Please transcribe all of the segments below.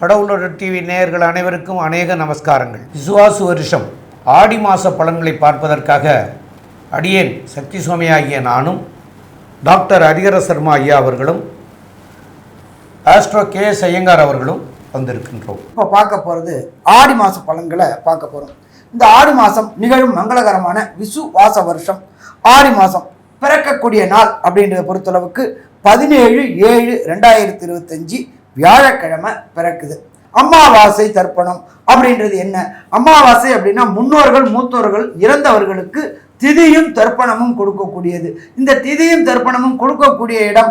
கடவுளோட டிவி நேயர்கள் அனைவருக்கும் அநேக நமஸ்காரங்கள். விசுவாசு வருஷம் ஆடி மாத பலன்களை பார்ப்பதற்காக அடியேன் சக்தி சுவாமி ஆகிய நானும் டாக்டர் ஹரிகர சர்மா ஐயா அவர்களும் ஆஸ்ட்ரோ கே எஸ் ஐயங்கார் அவர்களும் வந்திருக்கின்றோம். இப்போ பார்க்க போகிறது ஆடி மாத பலன்களை பார்க்க போகிறோம் இந்த ஆடி மாதம் நிகழும் மங்களகரமான விசு வாச வருஷம். ஆடி மாதம் பிறக்கக்கூடிய நாள் அப்படின்றத பொறுத்தளவுக்கு பதினேழு ஏழு ரெண்டாயிரத்தி இருபத்தஞ்சி வியாழக்கிழமை பிறக்குது. அமாவாசை தர்ப்பணம் அப்படின்றது என்ன? அமாவாசை அப்படின்னா முன்னோர்கள் மூத்தோர்கள் இறந்தவர்களுக்கு திதியும் தர்ப்பணமும் கொடுக்கக்கூடியது. இந்த திதியும் தர்ப்பணமும் கொடுக்கக்கூடிய இடம்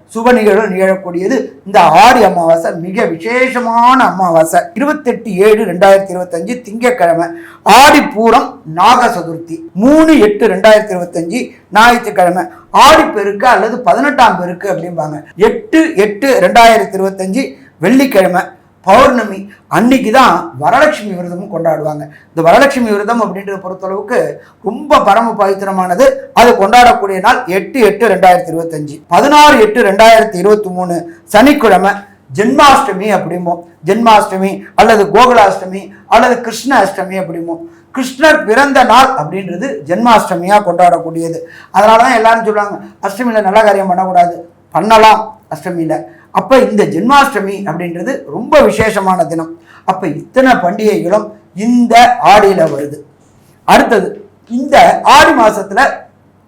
சுப நிகழ்வு நிகழக்கூடியது. இந்த ஆடி அமாவாசை மிக விசேஷமான அமாவாசை. இருபத்தெட்டு ஏழு ரெண்டாயிரத்தி இருபத்தஞ்சு திங்கக்கிழமை ஆடி பூரம் நாக சதுர்த்தி மூணு எட்டு ரெண்டாயிரத்தி இருபத்தஞ்சு ஞாயிற்றுக்கிழமை. ஆடி பெருக்கு அல்லது பதினெட்டாம் பெருக்கு அப்படிம்பாங்க. எட்டு எட்டு ரெண்டாயிரத்தி இருபத்தஞ்சு வெள்ளிக்கிழமை. பௌர்ணமி அன்னைக்கு தான் வரலட்சுமி விரதமும் கொண்டாடுவாங்க. இந்த வரலட்சுமி விரதம் அப்படின்றத பொறுத்தளவுக்கு ரொம்ப பரம பவித்திரமானது. அது கொண்டாடக்கூடிய நாள் எட்டு எட்டு ரெண்டாயிரத்தி இருபத்தஞ்சு. பதினாறு எட்டு ரெண்டாயிரத்தி இருபத்தி மூணு சனிக்கிழமை ஜென்மாஷ்டமி அப்படிம்போம். ஜென்மாஷ்டமி அல்லது கோகுலாஷ்டமி அல்லது கிருஷ்ண அஷ்டமி அப்படிம்போம். கிருஷ்ணர் பிறந்த நாள் அப்படின்றது ஜென்மாஷ்டமியாக கொண்டாடக்கூடியது. அதனால தான் எல்லாரும் சொல்லுவாங்க அஷ்டமியில் நல்ல காரியம் பண்ணக்கூடாது. பண்ணலாம் அஷ்டமியில். அப்போ இந்த ஜென்மாஷ்டமி அப்படின்றது ரொம்ப விசேஷமான தினம். அப்போ இத்தனை பண்டிகைகளும் இந்த ஆடியில் வருது. அடுத்தது இந்த ஆடி மாதத்தில்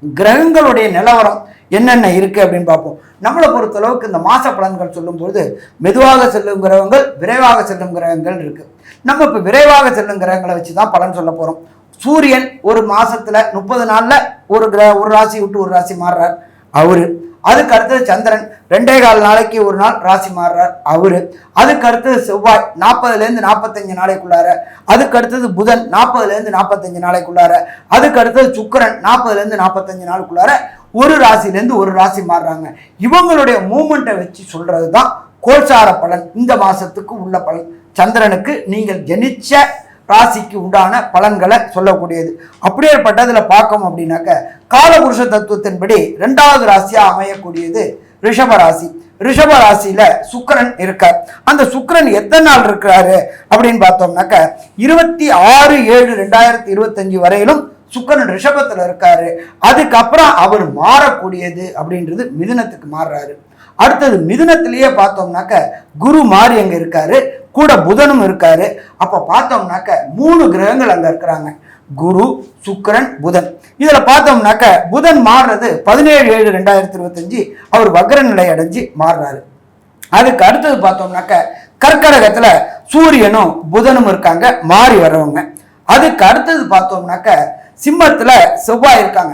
கிரகங்களுடைய நிலவரம் என்னென்ன இருக்குது அப்படின்னு பார்ப்போம். நம்மளை பொறுத்தளவுக்கு இந்த மாத பலன்கள் சொல்லும்போது மெதுவாக செல்லும் கிரகங்கள் விரைவாக செல்லும் கிரகங்கள் இருக்குது நம்ம இப்போ விரைவாக செல்லும் கிரகங்களை வச்சு தான் பலன் சொல்ல போகிறோம் சூரியன் ஒரு மாதத்தில் முப்பது நாளில் ஒரு கிரக ஒரு ராசி விட்டு ஒரு ராசி மாறுறார். அவர் அதுக்கு அடுத்தது சந்திரன். ரெண்டே கால் நாளைக்கு ஒரு நாள் ராசி மாறுறார் அவரு. அதுக்கு அடுத்தது செவ்வாய் நாற்பதுலேருந்து நாற்பத்தஞ்சு நாளைக்குள்ளார. அதுக்கு அடுத்தது புதன் நாற்பதுலேருந்து நாற்பத்தஞ்சு நாளைக்குள்ளார. அதுக்கு அடுத்தது சுக்கரன் நாற்பதுலேருந்து நாற்பத்தஞ்சு நாளுக்குள்ளார. ஒரு ராசிலேருந்து ஒரு ராசி மாறுறாங்க. இவங்களுடைய மூமெண்ட்டை வச்சு சொல்கிறது தான் கோல்சார பலன். இந்த மாதத்துக்கு உள்ள பலன். சந்திரனுக்கு நீங்கள் ஜெனிச்ச ராசிக்கு உண்டான பலன்களை சொல்லக்கூடியது. அப்படியேப்பட்டதில் பார்க்கணும் அப்படின்னாக்க காலபுருஷ தத்துவத்தின்படி ரெண்டாவது ராசியாக அமையக்கூடியது ரிஷப ராசி. ரிஷப ராசியில சுக்கரன் இருக்கார். அந்த சுக்கிரன் எத்தனை நாள் இருக்கிறாரு அப்படின்னு பார்த்தோம்னாக்க இருபத்தி ஆறு ஏழு ரெண்டாயிரத்தி இருபத்தஞ்சு வரையிலும் சுக்கரன் ரிஷபத்தில் இருக்காரு. அதுக்கப்புறம் அவர் மாறக்கூடியது அப்படின்றது மிதுனத்துக்கு மாறுறாரு. அடுத்தது மிதுனத்திலேயே பார்த்தோம்னாக்க குரு மாறி அங்கே இருக்காரு. கூட புதனும் இருக்காரு. அப்போ பார்த்தோம்னாக்க மூணு கிரகங்கள் அங்கே இருக்கிறாங்க. குரு சுக்கிரன் புதன். இதில் பார்த்தோம்னாக்க புதன் மாறுறது பதினேழு ஏழு ரெண்டாயிரத்தி இருபத்தஞ்சு அவர் வக்ர நிலை அடைஞ்சு மாறுறாரு. அதுக்கு அடுத்தது பார்த்தோம்னாக்க கர்க்கடகத்தில் சூரியனும் புதனும் இருக்காங்க மாறி வர்றவங்க. அதுக்கு அடுத்தது பார்த்தோம்னாக்க சிம்மத்தில் செவ்வாய் இருக்காங்க.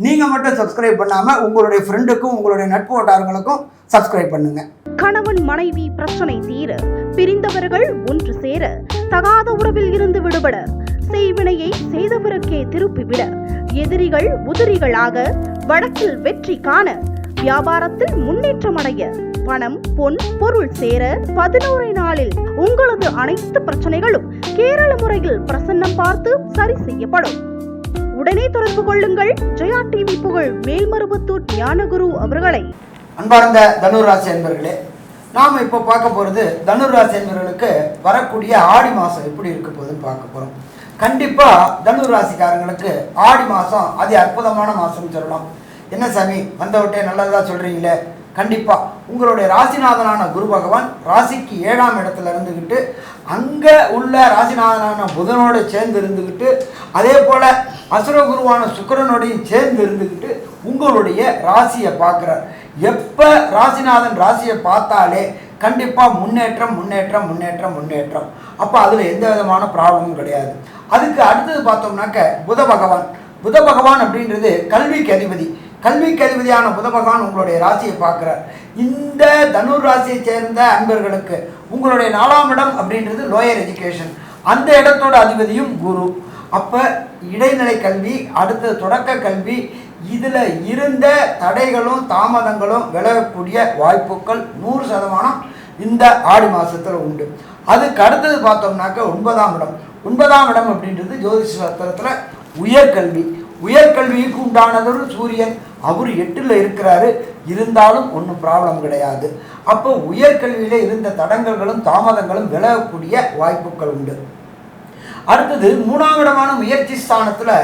நீங்கள் மட்டும் சப்ஸ்கிரைப் பண்ணாமல் உங்களுடைய ஃப்ரெண்டுக்கும் உங்களுடைய நட்பு வட்டாரங்களுக்கும் சப்ஸ்கிரைப் பண்ணுங்கள் கணவன் மனைவி பிரச்சனை தீர பிரிந்தவர்கள் ஒன்று சேர தகாத உறவில் இருந்து விடுபட செய்வினையை செய்தவருக்கே திருப்பிவிட எதிரிகள் உதிரிகளாக வழக்கில் வெற்றி காண வியாபாரத்தில் முன்னேற்றம் அடைய பணம் பொன் பொருள் சேர பதினோரு நாளில் உங்களது அனைத்து பிரச்சனைகளும் கேரள முறையில் பிரசன்னம் பார்த்து சரி செய்யப்படும். உடனே தொடர்பு கொள்ளுங்கள். ஜெயா டிவி புகழ் மேல்மருவத்தூர் ஞானகுரு அவர்களை. அன்பார்ந்த தனுராசி என்பர்களே நாம் இப்போ பார்க்க போகிறது தனுராசி என்பவர்களுக்கு வரக்கூடிய ஆடி மாதம் எப்படி இருக்க போகுதுன்னு பார்க்க போகிறோம் கண்டிப்பாக தனுராசிக்காரங்களுக்கு ஆடி மாதம் அதி அற்புதமான மாதம்னு சொல்லலாம். என்ன சாமி வந்தவட்டே நல்லதாக சொல்கிறீங்களே கண்டிப்பாக உங்களுடைய ராசிநாதனான குரு பகவான் ராசிக்கு ஏழாம் இடத்துல இருந்துக்கிட்டு அங்கே உள்ள ராசிநாதனான புதனோடு சேர்ந்து இருந்துக்கிட்டு அதே போல் அசுர குருவான சுக்கிரனோடையும் சேர்ந்து இருந்துக்கிட்டு உங்களுடைய ராசியை பார்க்குறார். எப்போ ராசிநாதன் ராசியை பார்த்தாலே கண்டிப்பாக முன்னேற்றம் முன்னேற்றம் முன்னேற்றம் முன்னேற்றம். அப்போ அதில் எந்த விதமான ப்ராப்ளமும் கிடையாது. அதுக்கு அடுத்தது பார்த்தோம்னாக்க புத பகவான். புத பகவான் அப்படின்றது கல்விக்கு அதிபதி. கல்விக்கு அதிபதியான புத பகவான் உங்களுடைய ராசியை பார்க்குறார். இந்த தனுர் ராசியை சேர்ந்த அன்பர்களுக்கு உங்களுடைய நாலாம் இடம் அப்படின்றது லோயர் எஜுகேஷன் அந்த இடத்தோட அதிபதியும் குரு. அப்போ இடைநிலை கல்வி அடுத்த தொடக்க கல்வி இதில் இருந்த தடைகளும் தாமதங்களும் விலகக்கூடிய வாய்ப்புகள் நூறு சதமானம் இந்த ஆடி மாதத்தில் உண்டு. அதுக்கு அடுத்தது பார்த்தோம்னாக்க ஒன்பதாம் இடம். ஒன்பதாம் இடம் அப்படின்றது ஜோதிஷ சாஸ்திரத்தில் உயர்கல்வி. உயர்கல்விக்கு உண்டானதொரு சூரியன். அவர் எட்டில் இருக்கிறாரு. இருந்தாலும் ஒன்றும் ப்ராப்ளம் கிடையாது. அப்போ உயர்கல்வியில் இருந்த தடங்கல்களும் தாமதங்களும் விலகக்கூடிய வாய்ப்புகள் உண்டு. அடுத்தது மூணாம் இடமான முயற்சி ஸ்தானத்தில்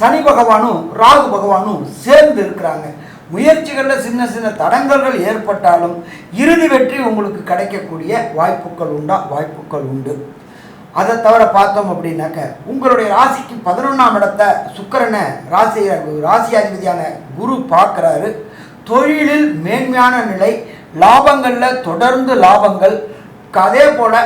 சனி பகவானும் ராகு பகவானும் சேர்ந்து இருக்கிறாங்க. முயற்சிகளில் சின்ன சின்ன தடங்கல்கள் ஏற்பட்டாலும் இறுதி வெற்றி உங்களுக்கு கிடைக்கக்கூடிய வாய்ப்புகள் உண்டா? வாய்ப்புகள் உண்டு. அதை தவிர பார்த்தோம் அப்படின்னாக்க உங்களுடைய ராசிக்கு பதினொன்றாம் இடத்தை சுக்கிரனை ராசி ராசியாதிபதியான குரு பார்க்குறாரு. தொழிலில் மேன்மையான நிலை லாபங்களில் தொடர்ந்து லாபங்கள் அதே போல்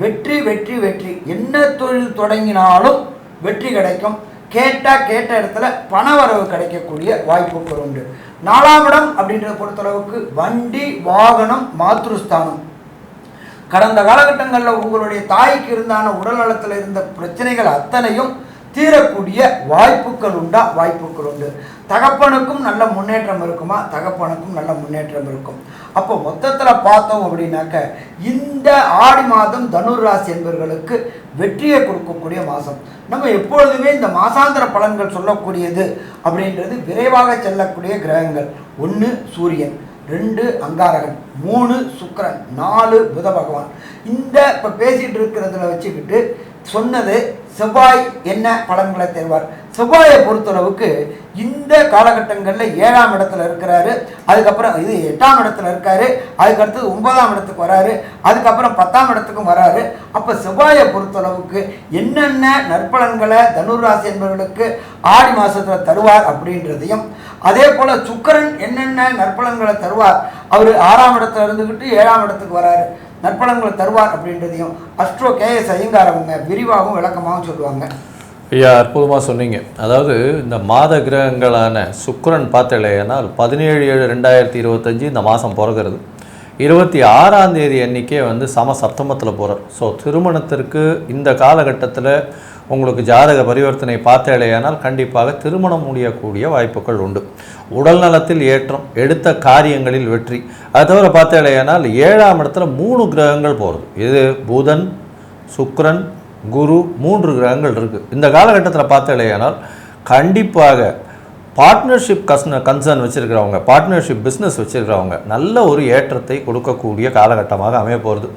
வெற்றி வெற்றி வெற்றி. என்ன தொழில் தொடங்கினாலும் வெற்றி கிடைக்கும். கேட்டால் கேட்ட இடத்துல பண வரவு கிடைக்கக்கூடிய வாய்ப்புகள் உண்டு. நாலாம் இடம் அப்படின்றத பொறுத்தளவுக்கு வண்டி வாகனம் மாத்ருஸ்தானம். கடந்த காலகட்டங்களில் உங்களுடைய தாய்க்கு இருந்தான உடல்நலத்தில் இருந்த பிரச்சனைகள் அத்தனையும் தீரக்கூடிய வாய்ப்புகள் உண்டா? வாய்ப்புகள் உண்டு. தகப்பனுக்கும் நல்ல முன்னேற்றம் இருக்குமா? தகப்பனுக்கும் நல்ல முன்னேற்றம் இருக்கும். அப்போ மொத்தத்தில் பார்த்தோம் அப்படின்னாக்க இந்த ஆடி மாதம் தனுர் ராசி என்பவர்களுக்கு வெற்றியை கொடுக்கக்கூடிய மாதம். நம்ம எப்பொழுதுமே இந்த மாசாந்திர பலன்கள் சொல்லக்கூடியது அப்படின்றது விரைவாக செல்லக்கூடிய கிரகங்கள். ஒன்று சூரியன் ரெண்டு அங்காரகன் மூணு சுக்கிரன் நாலு புத பகவான். இந்த இப்போ பேசிகிட்டு இருக்கிறதுல வச்சுக்கிட்டு சொன்னது செவ்வாய் என்ன பலன்களை தருவார்? செவ்வாயை பொறுத்தளவுக்கு இந்த காலகட்டங்களில் ஏழாம் இடத்துல இருக்கிறாரு அதுக்கப்புறம் இது எட்டாம் இடத்துல இருக்காரு அதுக்கடுத்தது ஒன்பதாம் இடத்துக்கு வராரு அதுக்கப்புறம் பத்தாம் இடத்துக்கும் வராரு. அப்போ செவ்வாயை பொறுத்தளவுக்கு என்னென்ன நற்பலன்களை தனுராசி என்பவர்களுக்கு ஆடி மாதத்தில் தருவார் அப்படின்றதையும் அதே போல் சுக்கிரன் என்னென்ன நற்பலன்களை தருவார் அவர் ஆறாம் இடத்துல இருந்துக்கிட்டு ஏழாம் இடத்துக்கு வராரு. நற்பலன்களை தருவார் அப்படின்றதையும் அஸ்ட்ரோ கேஎஸ் ஐயங்கார் அவங்க விரிவாகவும் விளக்கமாகவும் சொல்லுவாங்க. ஐயா அற்புதமாக சொன்னீங்க. அதாவது இந்த மாத கிரகங்களான சுக்கரன் பார்த்தலையானால் பதினேழு ஏழு ரெண்டாயிரத்தி இருபத்தஞ்சி இந்த மாதம் பிறகுறது இருபத்தி ஆறாம் தேதி அன்றைக்கே வந்து சம சப்தமத்தில் போகிறார் ஸோ திருமணத்திற்கு இந்த காலகட்டத்தில் உங்களுக்கு ஜாதக பரிவர்த்தனை பார்த்தேலையானால் கண்டிப்பாக திருமணம் முடியக்கூடிய வாய்ப்புகள் உண்டு. உடல் நலத்தில் ஏற்றம் எடுத்த காரியங்களில் வெற்றி. அது தவிர பார்த்தேலையானால் ஏழாம் இடத்துல மூணு கிரகங்கள் போகிறது இது புதன் சுக்ரன் குரு மூன்று கிரகங்கள் இருக்குது இந்த காலகட்டத்தில் பார்த்தலையானால் கண்டிப்பாக பார்ட்னர்ஷிப் கஸ்ன கன்சர்ன் வச்சுருக்கிறவங்க பார்ட்னர்ஷிப் பிஸ்னஸ் வச்சுருக்கிறவங்க நல்ல ஒரு ஏற்றத்தை கொடுக்கக்கூடிய காலகட்டமாக அமைய போகிறது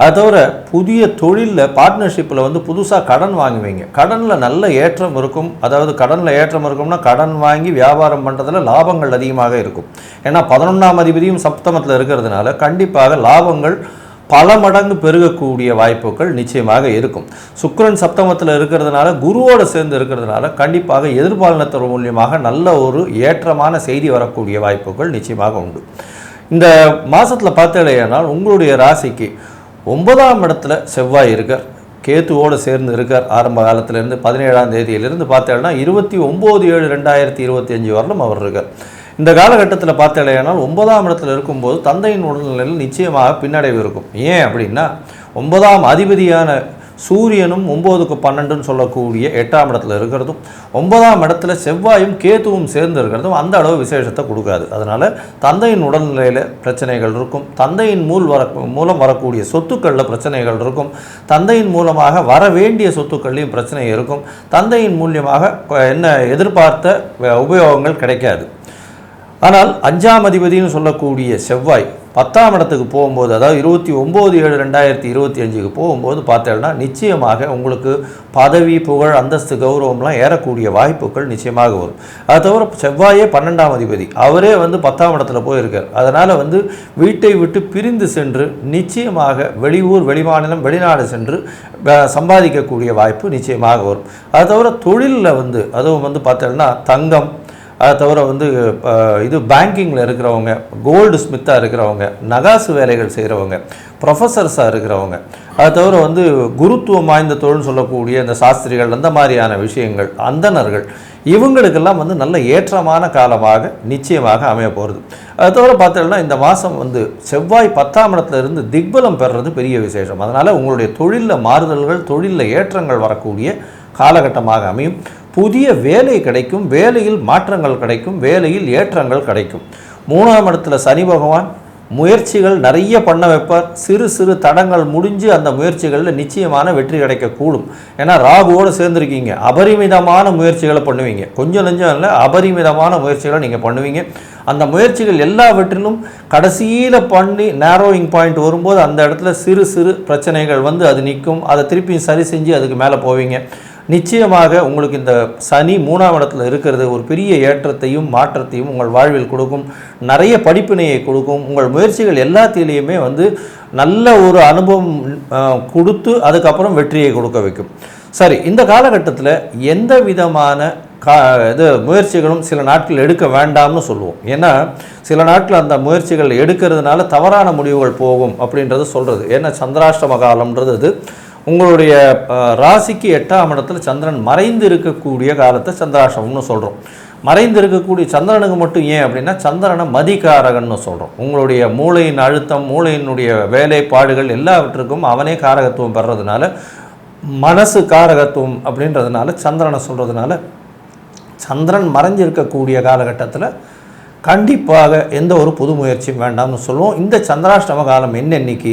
அதை தவிர புதிய தொழிலில் பார்ட்னர்ஷிப்பில் வந்து புதுசாக கடன் வாங்குவீங்க. கடனில் நல்ல ஏற்றம் இருக்கும். அதாவது கடனில் ஏற்றம் இருக்கும்னா கடன் வாங்கி வியாபாரம் பண்ணுறதுல லாபங்கள் அதிகமாக இருக்கும். ஏன்னா பதினொன்றாம் அதிபதியும் சப்தமத்தில் இருக்கிறதுனால கண்டிப்பாக லாபங்கள் பல மடங்கு பெருகக்கூடிய வாய்ப்புகள் நிச்சயமாக இருக்கும். சுக்கரன் சப்தமத்தில் இருக்கிறதுனால குருவோடு சேர்ந்து இருக்கிறதுனால கண்டிப்பாக எதிர்பாலனத்தின் மூலியமாக நல்ல ஒரு ஏற்றமான செய்தி வரக்கூடிய வாய்ப்புகள் நிச்சயமாக உண்டு. இந்த மாதத்தில் பார்த்தீங்கன்னா உங்களுடைய ராசிக்கு ஒன்பதாம் இடத்துல செவ்வாய் இருக்கார். கேத்துவோடு சேர்ந்து இருக்கார். ஆரம்ப காலத்திலேருந்து பதினேழாம் தேதியிலிருந்து பார்த்தேன்னா இருபத்தி ஒம்பது ஏழு ரெண்டாயிரத்தி இருபத்தி அஞ்சு வரலும் அவர் இருக்கார். இந்த காலகட்டத்தில் பார்த்தடையானால் ஒன்பதாம் இடத்துல இருக்கும்போது தந்தையின் உடல்நிலையில் நிச்சயமாக பின்னடைவு இருக்கும் ஏன் அப்படின்னா ஒன்பதாம் அதிபதியான சூரியனும் ஒம்போதுக்கு பன்னெண்டுன்னு சொல்லக்கூடிய எட்டாம் இடத்துல இருக்கிறதும் ஒன்பதாம் இடத்துல செவ்வாயும் கேத்துவும் சேர்ந்து இருக்கிறதும் அந்த அளவு விசேஷத்தை கொடுக்காது. அதனால் தந்தையின் உடல்நிலையில் பிரச்சனைகள் இருக்கும். தந்தையின் மூல் வர மூலம் வரக்கூடிய சொத்துக்களில் பிரச்சனைகள் இருக்கும். தந்தையின் மூலமாக வர வேண்டிய சொத்துக்கள்லையும் பிரச்சனை இருக்கும். தந்தையின் மூலியமாக என்ன எதிர்பார்த்த உபயோகங்கள் கிடைக்காது. ஆனால் அஞ்சாம் அதிபதினு சொல்லக்கூடிய செவ்வாய் பத்தாம் இடத்துக்கு போகும்போது அதாவது இருபத்தி ஒம்பது ஏழு ரெண்டாயிரத்தி இருபத்தி அஞ்சுக்கு போகும்போது பார்த்தேன்னா நிச்சயமாக உங்களுக்கு பதவி புகழ் அந்தஸ்து கௌரவம்லாம் ஏறக்கூடிய வாய்ப்புகள் நிச்சயமாக வரும். அது தவிர செவ்வாயே பன்னெண்டாம் அதிபதி. அவரே வந்து பத்தாம் இடத்துல போயிருக்கார். அதனால் வந்து வீட்டை விட்டு பிரிந்து சென்று நிச்சயமாக வெளியூர் வெளிமாநிலம் வெளிநாடு சென்று சம்பாதிக்கக்கூடிய வாய்ப்பு நிச்சயமாக வரும். அது தவிர தொழிலில் வந்து அதுவும் வந்து பார்த்தோம்னா தங்கம் அதை தவிர வந்து இது பேங்கிங்கில் இருக்கிறவங்க கோல்டு ஸ்மித்தாக இருக்கிறவங்க நகாசு வேலைகள் செய்கிறவங்க ப்ரொஃபஸர்ஸாக இருக்கிறவங்க அதை தவிர வந்து குருத்துவம் வாய்ந்த தொழில்னு சொல்லக்கூடிய இந்த சாஸ்திரிகள் அந்த மாதிரியான விஷயங்கள் அந்தணர்கள் இவங்களுக்கெல்லாம் வந்து நல்ல ஏற்றமான காலமாக நிச்சயமாக அமைய போகிறது அது தவிர பார்த்தீங்கன்னா இந்த மாதம் வந்து செவ்வாய் பத்தாம் இடத்துலேருந்து திக்பலம் பெறுறது பெரிய விசேஷம். அதனால் உங்களுடைய தொழிலில் மாறுதல்கள் தொழிலில் ஏற்றங்கள் வரக்கூடிய காலகட்டமாக அமையும். புதிய வேலை கிடைக்கும் வேலையில் மாற்றங்கள் கிடைக்கும் வேலையில் ஏற்றங்கள் கிடைக்கும். மூணாம் இடத்துல சனி பகவான் முயற்சிகள் நிறைய பண்ண வைப்பார். சிறு சிறு தடங்கள் முடிஞ்சு அந்த முயற்சிகளில் நிச்சயமான வெற்றி கிடைக்கக்கூடும். ஏன்னா ராகுவோடு சேர்ந்துருக்கீங்க. அபரிமிதமான முயற்சிகளை பண்ணுவீங்க. கொஞ்சம் நெஞ்சம் இல்லை அபரிமிதமான முயற்சிகளை நீங்கள் பண்ணுவீங்க. அந்த முயற்சிகள் எல்லாவற்றிலும் கடைசியில் பண்ணி நேரோயிங் பாயிண்ட் வரும்போது அந்த இடத்துல சிறு சிறு பிரச்சனைகள் வந்து அது நிற்கும். அதை திருப்பி சரி செஞ்சு அதுக்கு மேலே போவீங்க. நிச்சயமாக உங்களுக்கு இந்த சனி மூணாம் இடத்துல இருக்கிறது ஒரு பெரிய ஏற்றத்தையும் மாற்றத்தையும் உங்கள் வாழ்வில் கொடுக்கும். நிறைய படிப்பினையை கொடுக்கும். உங்கள் முயற்சிகள் எல்லாத்திலையுமே வந்து நல்ல ஒரு அனுபவம் கொடுத்து அதுக்கப்புறம் வெற்றியை கொடுக்க வைக்கும். சரி இந்த காலகட்டத்தில் எந்த விதமான கா இது முயற்சிகளும் சில நாட்கள் எடுக்க வேண்டாம்னு சொல்லுவோம். ஏன்னா சில நாட்கள் அந்த முயற்சிகள் எடுக்கிறதுனால தவறான முடிவுகள் போகும் அப்படின்றது சொல்கிறது ஏன்னா சந்திராஷ்டம காலம்ன்றது உங்களுடைய ராசிக்கு எட்டாம் இடத்துல சந்திரன் மறைந்து இருக்கக்கூடிய காலத்தை சந்திராஷ்டமம்னு சொல்கிறோம் மறைந்து இருக்கக்கூடிய சந்திரனுக்கு மட்டும் ஏன் அப்படின்னா சந்திரனை மதிகாரகன்னு சொல்கிறோம் உங்களுடைய மூளையின் அழுத்தம் மூளையினுடைய வேலைப்பாடுகள் எல்லாவற்றுக்கும் அவனே காரகத்துவம் பெறதுனால மனசு காரகத்துவம் அப்படின்றதுனால சந்திரனை சொல்கிறதுனால சந்திரன் மறைஞ்சிருக்கக்கூடிய காலகட்டத்தில் கண்டிப்பாக எந்த ஒரு புது முயற்சியும் வேண்டாம்னு சொல்லுவோம். இந்த சந்திராஷ்டம காலம் என்ன இன்னைக்கு?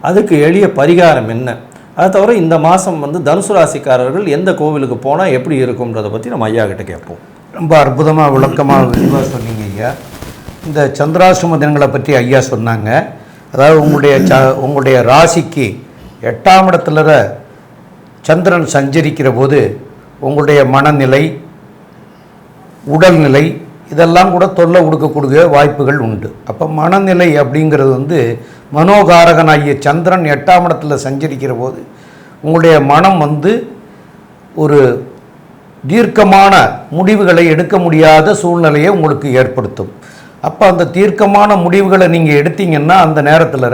அதுக்கு எளிய பரிகாரம் என்ன? அதை தவிர இந்த மாதம் வந்து தனுசு ராசிக்காரர்கள் எந்த கோவிலுக்கு போனால் எப்படி இருக்கும்ன்றதை பற்றி நம்ம ஐயா கிட்ட கேட்போம். ரொம்ப அற்புதமாக விளக்கமாக விரிவாக சொன்னீங்க ஐயா. இந்த சந்திராசிரம தினங்களை பற்றி ஐயா சொன்னாங்க. அதாவது உங்களுடைய ச உங்களுடைய ராசிக்கு எட்டாம் இடத்துல சந்திரன் சஞ்சரிக்கிற போது உங்களுடைய மனநிலை உடல்நிலை இதெல்லாம் கூட தொல்லை கொடுக்கக்கூடிய வாய்ப்புகள் உண்டு. அப்போ மனநிலை அப்படிங்கிறது வந்து மனோகாரகனாகிய சந்திரன் எட்டாம் இடத்தில் சஞ்சரிக்கிற போது உங்களுடைய மனம் வந்து ஒரு தீர்க்கமான முடிவுகளை எடுக்க முடியாத சூழ்நிலையை உங்களுக்கு ஏற்படுத்தும். அப்போ அந்த தீர்க்கமான முடிவுகளை நீங்கள் எடுத்தீங்கன்னா அந்த நேரத்தில்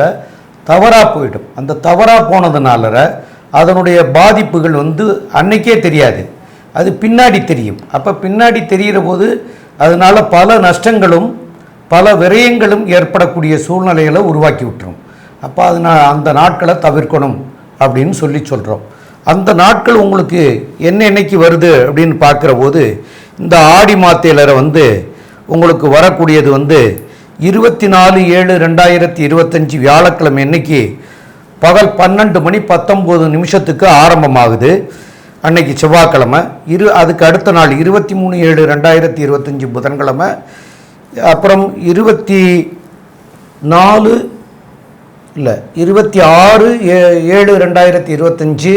தவறாக போயிடும். அந்த தவறாக போனதுனால அதனுடைய பாதிப்புகள் வந்து அன்னைக்கே தெரியாது. அது பின்னாடி தெரியும். அப்போ பின்னாடி தெரிகிற போது அதனால் பல நஷ்டங்களும் பல விரயங்களும் ஏற்படக்கூடிய சூழ்நிலைகளை உருவாக்கி விட்டுரும். அப்போ அது நான் அந்த நாட்களை தவிர்க்கணும் அப்படின்னு சொல்லி சொல்கிறோம் அந்த நாட்கள் உங்களுக்கு என்ன என்னைக்கு வருது அப்படின்னு பார்க்குற போது இந்த ஆடி மாத்தையிலரை வந்து உங்களுக்கு வரக்கூடியது வந்து இருபத்தி நாலு ஏழு ரெண்டாயிரத்தி இருபத்தஞ்சி வியாழக்கிழமை இன்னைக்கு பகல் பன்னெண்டு மணி பத்தொம்போது நிமிஷத்துக்கு ஆரம்பமாகுது. அன்னைக்கு செவ்வாய்க்கிழமை. இரு அதுக்கு அடுத்த நாள் இருபத்தி மூணு ஏழு ரெண்டாயிரத்தி இருபத்தஞ்சி புதன்கிழமை. அப்புறம் இருபத்தி நாலு இல்லை இருபத்தி ஆறு ஏ ஏழு ரெண்டாயிரத்தி இருபத்தஞ்சி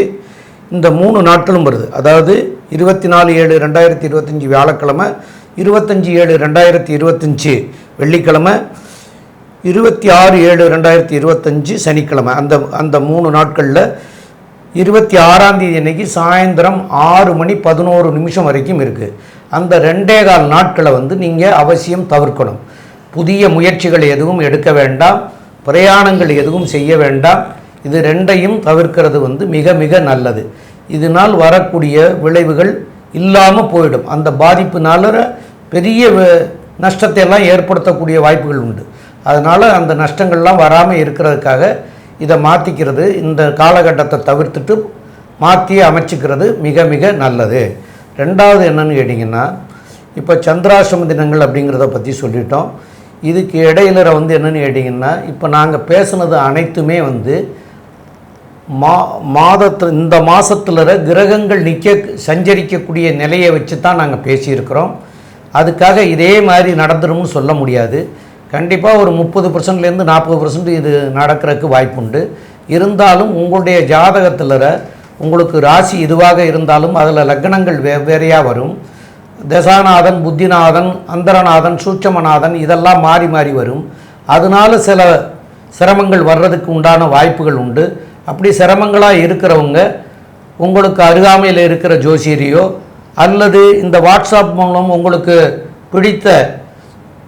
இந்த மூணு நாட்களும் வருது. அதாவது இருபத்தி நாலு ஏழு ரெண்டாயிரத்தி இருபத்தஞ்சி வியாழக்கிழமை இருபத்தஞ்சி ஏழு ரெண்டாயிரத்தி இருபத்தஞ்சி வெள்ளிக்கிழமை இருபத்தி ஆறு ஏழு ரெண்டாயிரத்தி இருபத்தஞ்சி சனிக்கிழமை. அந்த அந்த மூணு நாட்களில் இருபத்தி ஆறாம் தேதி அன்னைக்கு சாயந்தரம் ஆறு மணி பதினோரு நிமிஷம் வரைக்கும் இருக்குது அந்த ரெண்டே கால் நாட்களை வந்து நீங்கள் அவசியம் தவிர்க்கணும். புதிய முயற்சிகள் எதுவும் எடுக்க வேண்டாம். பிரயாணங்கள் எதுவும் செய்ய வேண்டாம். இது ரெண்டையும் தவிர்க்கிறது வந்து மிக மிக நல்லது. இதனால் வரக்கூடிய விளைவுகள் இல்லாமல் போயிடும். அந்த பாதிப்புனால பெரிய நஷ்டத்தை எல்லாம் ஏற்படுத்தக்கூடிய வாய்ப்புகள் உண்டு. அதனால் அந்த நஷ்டங்கள்லாம் வராமல் இருக்கிறதுக்காக இதை மாற்றிக்கிறது இந்த காலகட்டத்தை தவிர்த்துட்டு மாற்றி அமைச்சிக்கிறது மிக மிக நல்லது. ரெண்டாவது என்னன்னு கேட்டிங்கன்னா இப்போ சந்திராசிரம தினங்கள் அப்படிங்கிறத பற்றி சொல்லிட்டோம். இதுக்கு இடையில வந்து என்னன்னு கேட்டிங்கன்னா இப்போ நாங்கள் பேசுனது அனைத்துமே வந்து மா மாதத்து இந்த மாதத்தில் கிரகங்கள் நிற்க சஞ்சரிக்கக்கூடிய நிலையை வச்சு தான் நாங்கள் பேசியிருக்கிறோம். அதுக்காக இதே மாதிரி நடந்துரும்னு சொல்ல முடியாது. கண்டிப்பாக ஒரு முப்பது பர்சன்ட்லேருந்து நாற்பது பர்சன்ட் இது நடக்கிறதுக்கு வாய்ப்புண்டு. இருந்தாலும் உங்களுடைய ஜாதகத்தில் உங்களுக்கு ராசி இதுவாக இருந்தாலும் அதில் லக்னங்கள் வெவ்வேறையாக வரும். தசாநாதன் புத்திநாதன் அந்தரநாதன் சூட்சமநாதன் இதெல்லாம் மாறி மாறி வரும். அதனால சில சிரமங்கள் வர்றதுக்கு உண்டான வாய்ப்புகள் உண்டு. அப்படி சிரமங்களாக இருக்கிறவங்க உங்களுக்கு அருகாமையில் இருக்கிற ஜோசியரையோ அல்லது இந்த வாட்ஸ்அப் மூலம் உங்களுக்கு பிடித்த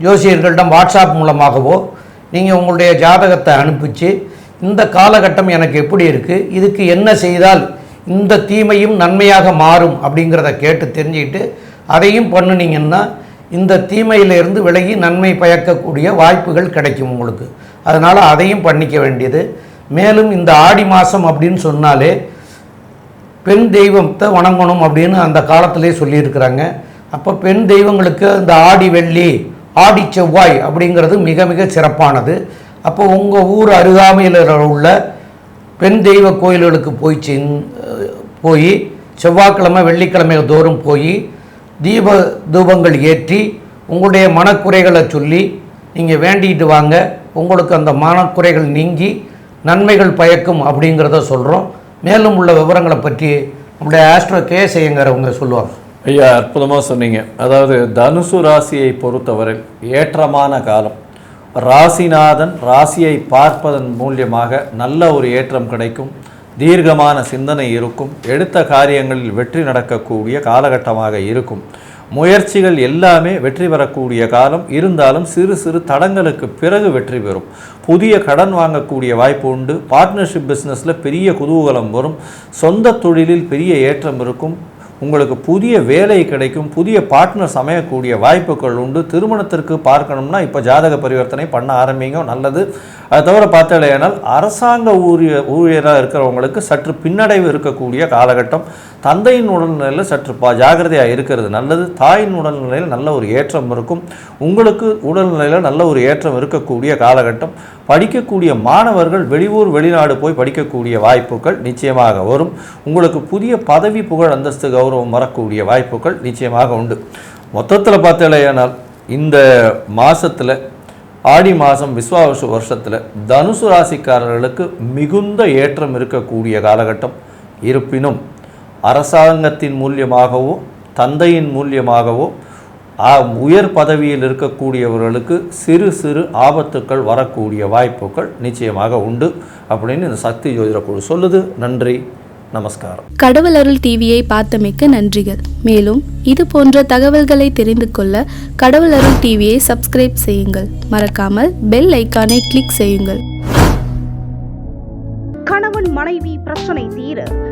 ஜோசியர்களிடம் வாட்ஸ்அப் மூலமாகவோ நீங்கள் உங்களுடைய ஜாதகத்தை அனுப்பிச்சு இந்த காலகட்டம் எனக்கு எப்படி இருக்குது இதுக்கு என்ன செய்தால் இந்த தீமையும் நன்மையாக மாறும் அப்படிங்கிறத கேட்டு தெரிஞ்சுக்கிட்டு அதையும் பண்ணுனீங்கன்னா இந்த தீமையிலிருந்து விலகி நன்மை பயக்கக்கூடிய வாய்ப்புகள் கிடைக்கும் உங்களுக்கு. அதனால் அதையும் பண்ணிக்க வேண்டியது. மேலும் இந்த ஆடி மாதம் அப்படின்னு சொன்னாலே பெண் தெய்வத்தை வணங்கணும் அப்படின்னு அந்த காலத்திலே சொல்லியிருக்கிறாங்க. அப்போ பெண் தெய்வங்களுக்கு இந்த ஆடி வெள்ளி ஆடி செவ்வாய் அப்படிங்கிறது மிக மிக சிறப்பானது. அப்போ உங்கள் ஊர் அருகாமையில் உள்ள பெண் தெய்வ கோயில்களுக்கு போய் போய் செவ்வாய்க்கிழமை வெள்ளிக்கிழமை தோறும் போய் தீப தூபங்கள் ஏற்றி உங்களுடைய மனக்குறைகளை சொல்லி நீங்கள் வேண்டிக்கிட்டு வாங்க. உங்களுக்கு அந்த மனக்குறைகள் நீங்கி நன்மைகள் பயக்கும் அப்படிங்கிறத சொல்கிறோம் மேலும் உள்ள விவரங்களை பற்றி நம்முடைய ஆஸ்ட்ரோ கே செய்யுங்கிறவங்க சொல்லுவாங்க. ஐயா அற்புதமாக சொன்னீங்க. அதாவது தனுசு ராசியை பொறுத்தவரை ஏற்றமான காலம். ராசிநாதன் ராசியை பார்ப்பதன் மூலியமாக நல்ல ஒரு ஏற்றம் கிடைக்கும் தீர்க்கமான சிந்தனை இருக்கும் எடுத்த காரியங்களில் வெற்றி நடக்கக்கூடிய காலகட்டமாக இருக்கும். முயற்சிகள் எல்லாமே வெற்றி பெறக்கூடிய காலம். இருந்தாலும் சிறு சிறு தடங்களுக்கு பிறகு வெற்றி பெறும். புதிய கடன் வாங்கக்கூடிய வாய்ப்பு உண்டு. பார்ட்னர்ஷிப் பிஸ்னஸில் பெரிய குதூகலம் வரும். சொந்த தொழிலில் பெரிய ஏற்றம் இருக்கும். உங்களுக்கு புதிய வேலை கிடைக்கும் புதிய பார்ட்னர்ஸ் அமையக்கூடிய வாய்ப்புகள் உண்டு. திருமணத்திற்கு பார்க்கணும்னா இப்போ ஜாதக பரிவர்த்தனை பண்ண ஆரம்பிங்க நல்லது. அது தவிர பார்த்தாலேனால் அரசாங்க ஊழிய ஊழியராக இருக்கிறவங்களுக்கு சற்று பின்னடைவு இருக்கக்கூடிய காலகட்டம். தந்தையின் உடல்நிலையில் சற்று பா ஜாகிரதையாக இருக்கிறது நல்லது. தாயின் உடல்நிலையில் நல்ல ஒரு ஏற்றம் இருக்கும். உங்களுக்கு உடல்நிலையில் நல்ல ஒரு ஏற்றம் இருக்கக்கூடிய காலகட்டம். படிக்கக்கூடிய மாணவர்கள் வெளியூர் வெளிநாடு போய் படிக்கக்கூடிய வாய்ப்புகள் நிச்சயமாக வரும். உங்களுக்கு புதிய பதவி புகழ் அந்தஸ்து கௌரவம் வரக்கூடிய வாய்ப்புகள் நிச்சயமாக உண்டு. மொத்தத்தில் பார்த்தலையானால் இந்த மாதத்தில் ஆடி மாதம் விஸ்வாவசு வருஷத்தில் தனுசு ராசிக்காரர்களுக்கு மிகுந்த ஏற்றம் இருக்கக்கூடிய காலகட்டம் இருப்பினும் அரசாங்கத்தின் மூலியமாகவோ தந்தையின் மூலியமாகவோ உயர் பதவியில் இருக்கக்கூடியவர்களுக்கு சிறு சிறு ஆபத்துக்கள் வரக்கூடிய வாய்ப்புகள் நிச்சயமாக உண்டு அப்படின்னு இந்த சக்தி ஜோதிட குழு சொல்லுது. நன்றி நமஸ்காரம். கடவுள் அருள் டிவியை பார்த்தமைக்கு நன்றிகள். மேலும் இது போன்ற தகவல்களை தெரிந்து கொள்ள கடவுள் அருள் டிவியை சப்ஸ்கிரைப் செய்யுங்கள். மறக்காமல் பெல் ஐக்கானை கிளிக் செய்யுங்கள். கணவன் மனைவி பிரச்சனை தீர